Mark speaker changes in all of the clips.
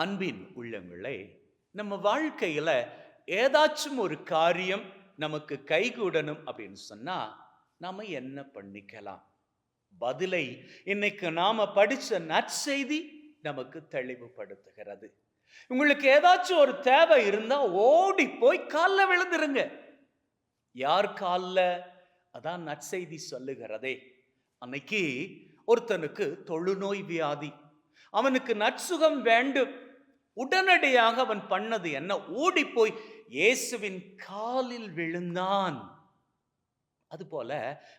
Speaker 1: அன்பின் உள்ளங்களே நம்ம வாழ்க்கையில ஏதாச்சும் ஒரு காரியம் நமக்கு கைகூடணும் அப்படின்னு சொன்னா நாம என்ன பண்ணிக்கலாம்? பதிலை இன்னைக்கு நாம படிச்ச நற்செய்தி நமக்கு தெளிவுபடுத்துகிறது. உங்களுக்கு ஏதாச்சும் ஒரு தேவை இருந்தால் ஓடி போய் கால்ல விழுந்துருங்க. யார் காலில்? அதான் நற்செய்தி சொல்லுகிறதே. அன்னைக்கு ஒருத்தனுக்கு தொழுநோய் வியாதி. அவனுக்கு நற்சுகம் வேண்டும். உடனடியாக அவன் பண்ணது என்ன? ஓடி போய் இயேசுவின் காலில் விழுந்தான். அதுபோல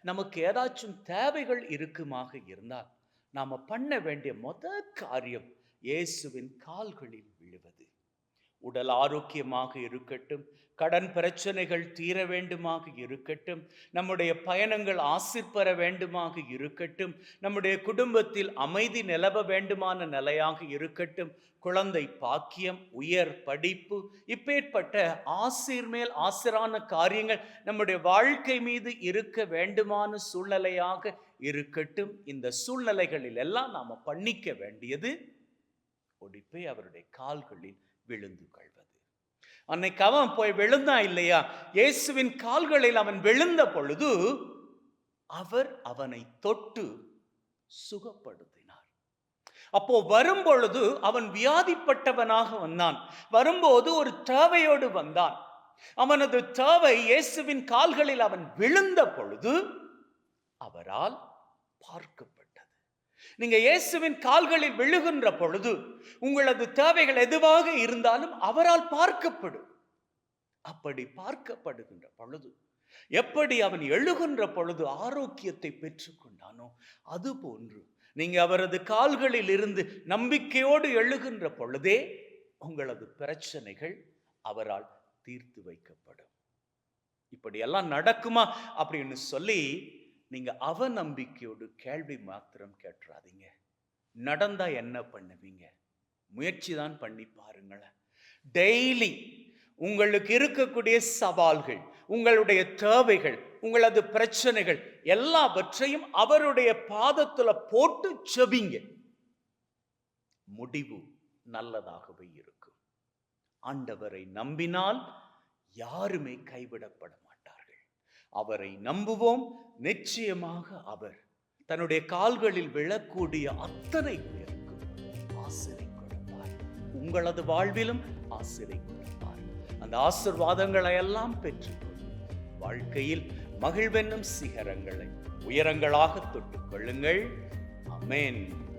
Speaker 1: நமக்கு ஏதாச்சும் தேவைகள் இருக்குமாக இருந்தால் நாம் பண்ண வேண்டிய மொத காரியம் இயேசுவின் கால்களில் விழுவது. உடல் ஆரோக்கியமாக இருக்கட்டும் கடன் பிரச்சனைகள் தீர வேண்டுமாக இருக்கட்டும் நம்முடைய பயணங்கள் ஆசிர் பெற வேண்டுமாக இருக்கட்டும் நம்முடைய குடும்பத்தில் அமைதி நிலவ வேண்டுமான நிலையாக இருக்கட்டும் குழந்தை பாக்கியம் உயர் படிப்பு இப்பேற்பட்ட ஆசிர் மேல் ஆசிரான காரியங்கள் நம்முடைய வாழ்க்கை மீது இருக்க வேண்டுமான சூழ்நிலையாக இருக்கட்டும். இந்த சூழ்நிலைகளில் எல்லாம் நாம பண்ணிக்க வேண்டியது ஒடிப்பை அவருடைய கால்களில் விழுந்து கொள்வது. அன்னைக்கு அவன் போய் விழுந்தான் இல்லையா? இயேசுவின் கால்களில் அவன் விழுந்த பொழுது அவர் அவனை தொட்டு சுகப்படுத்தினார். அப்போ வரும் பொழுது அவன் வியாதிப்பட்டவனாக வந்தான். வரும்போது ஒரு தேவையோடு வந்தான். அவனது தேவை இயேசுவின் கால்களில் அவன் விழுந்த பொழுது அவரால் பார்க்கப்பட்ட நீங்க இயேசுவின் கால்களில் விழுகின்ற பொழுது உங்களது தேவைகள் எதுவாக இருந்தாலும் அவரால் பார்க்கப்படும். அப்படி பார்க்கப்படுகின்ற பொழுது எப்படி அவன் எழுகின்ற பொழுது ஆரோக்கியத்தை பெற்றுக்கொண்டானோ அது போன்று நீங்க அவரது கால்களில் இருந்து நம்பிக்கையோடு எழுகின்ற பொழுதே உங்களது பிரச்சனைகள் அவரால் தீர்த்து வைக்கப்படும். இப்படியெல்லாம் நடக்குமா அப்படின்னு சொல்லி நீங்க அவநம்பிக்கையோடு கேள்வி மாத்திரம் கேட்டுறாதீங்க. நடந்தா என்ன பண்ணுவீங்க? முயற்சி தான் பண்ணி பாருங்களேன். டெய்லி உங்களுக்கு இருக்கக்கூடிய சவால்கள் உங்களுடைய தேவைகள் உங்களது பிரச்சனைகள் எல்லாவற்றையும் அவருடைய பாதத்துல போட்டு செவிங்க முடிவு நல்லதாகவே இருக்கும். ஆண்டவரை நம்பினால் யாருமே கைவிடப்பட அவரை நம்புவோம். நிச்சயமாக அவர் தன்னுடைய கால்களில் விழக்கூடிய அத்தனை பேருக்கும் ஆசிரை கொடுப்பார் உங்களது வாழ்விலும் ஆசிரை கொடுப்பார் அந்த ஆசிர்வாதங்களை எல்லாம் பெற்றுக்கொண்டு வாழ்க்கையில் மகிழ்வென்னும் சிகரங்களை உயரங்களாக தொட்டுக் கொள்ளுங்கள். அமேன்.